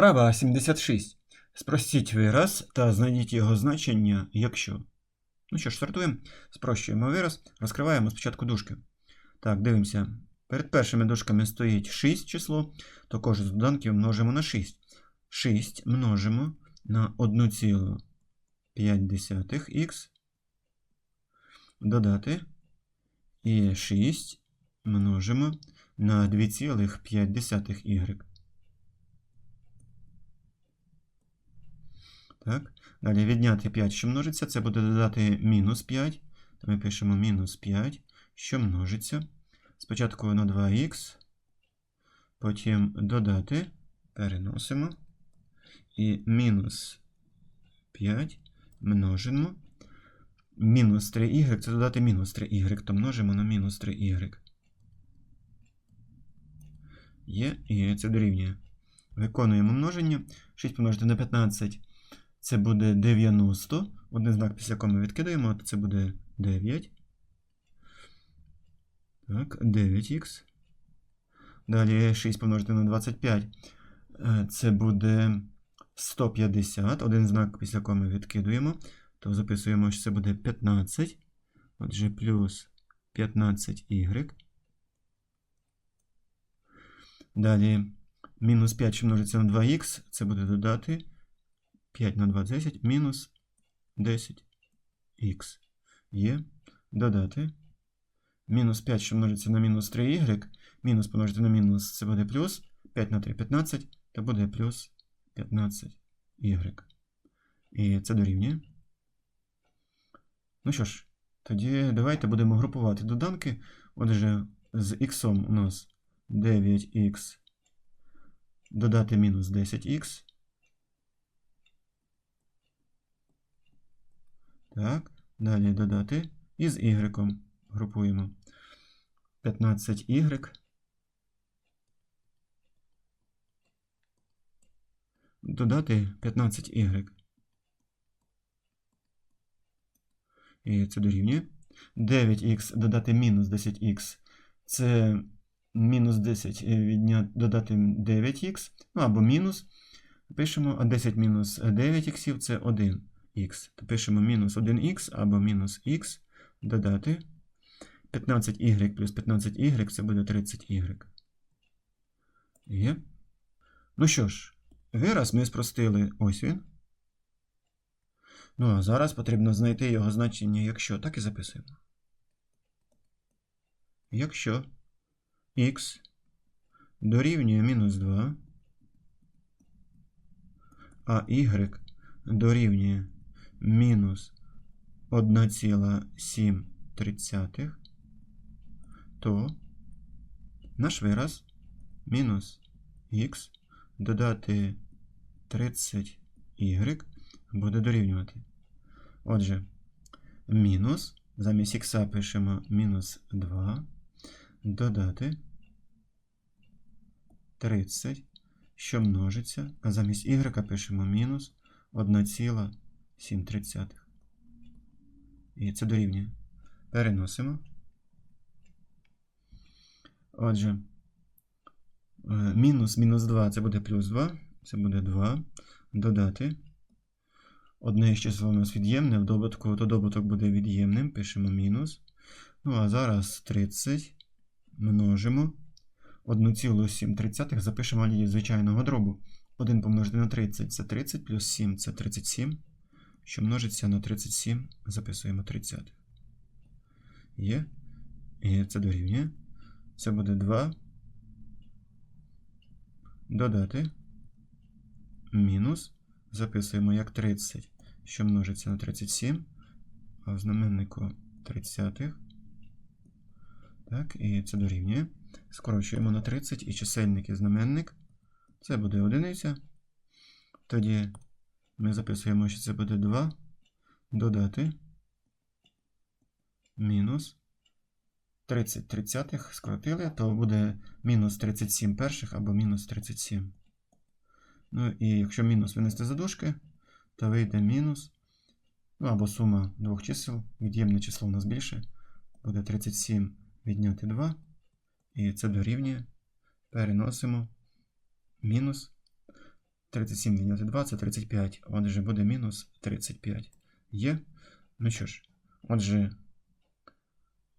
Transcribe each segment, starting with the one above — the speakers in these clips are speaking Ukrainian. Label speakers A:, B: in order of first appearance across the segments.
A: Вправа 76. Спростіть вираз та знайдіть його значення, якщо. Ну що ж, стартуємо. Спрощуємо вираз, розкриваємо спочатку дужки. Так, дивимося. Перед першими дужками стоїть 6 число, то кожен з доданків множимо на 6. 6 множимо на 1,5х. Додати. І 6 множимо на 2,5y. Так. Далі відняти 5, що множиться, це буде додати мінус 5. То ми пишемо мінус 5, що множиться. Спочатку на 2х, потім додати, переносимо. І мінус 5 множимо. Мінус 3y це додати мінус 3y, то множимо на мінус 3y. Є, і це дорівнює. Виконуємо множення. 6 помножити на 15. Це буде 90. Один знак після коми відкидаємо, то це буде 9. Так, 9х. Далі 6 помножити на 25. Е, Це буде 150. Один знак після коми відкидуємо. То записуємо, що це буде 15. Отже, плюс 15y. Далі мінус 5, що на 2х, це буде додати 5 на 2 10, мінус 10х. Є. Додати. Мінус 5, що множиться на мінус 3y, мінус помножити на мінус, це буде плюс. 5 на 3 15, то буде плюс 15y. І це дорівнює. Ну що ж, тоді давайте будемо групувати доданки. Отже, з х у нас 9х додати мінус 10х. Так, далі додати. І з y групуємо 15y. Додати 15y. І це дорівнює. 9х додати мінус 10х. Це мінус 10 відняти, додати 9х. Ну або мінус. Пишемо, а 10 мінус 9х це 1 х. То пишемо мінус 1х або мінус х додати 15y плюс 15y це буде 30y. Є. Ну що ж, вираз ми спростили ось він. Ну, а зараз потрібно знайти його значення, якщо. Так і записуємо. Якщо х дорівнює мінус 2, а y дорівнює мінус 1,7, то наш вираз мінус х додати 30y буде дорівнювати. Отже, мінус, замість х пишемо мінус 2, додати 30, що множиться, а замість y пишемо мінус 1,7. І це дорівнює. Переносимо. Отже, е, мінус мінус 2 це буде плюс 2. Це буде 2. Додати. Одне з число у нас від'ємне, в добутку, то добуток буде від'ємним. Пишемо мінус. Ну, а зараз 30 множимо. 1,7 запишемо лінію звичайного дробу. 1 помножити на 30 це 30, плюс 7 це 37. Що множиться на 37, записуємо 30. Є. І це дорівнює. Це буде 2. Додати. Мінус. Записуємо як 30, що множиться на 37. А в знаменнику 30. Так, і це дорівнює. Скорочуємо на 30 і чисельник і знаменник. Це буде одиниця. Тоді ми записуємо, що це буде 2. Додати. Мінус 30 тридцятих скоротили, то буде мінус 37 перших або мінус 37. Ну і якщо мінус винести за дужки, то вийде мінус. Ну або сума двох чисел. Від'ємне число у нас більше. Буде 37 відняти 2. І це дорівнює. Переносимо мінус 37 відняти 2 це 35. Отже, буде мінус 35. Є? Ну що ж, отже,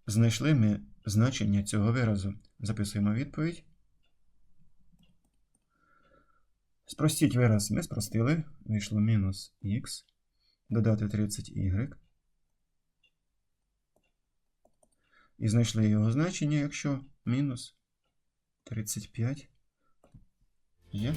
A: знайшли ми значення цього виразу. Записуємо відповідь. Спростіть вираз ми спростили. Вийшло мінус х. Додати 30y. І знайшли його значення, якщо мінус 35 є.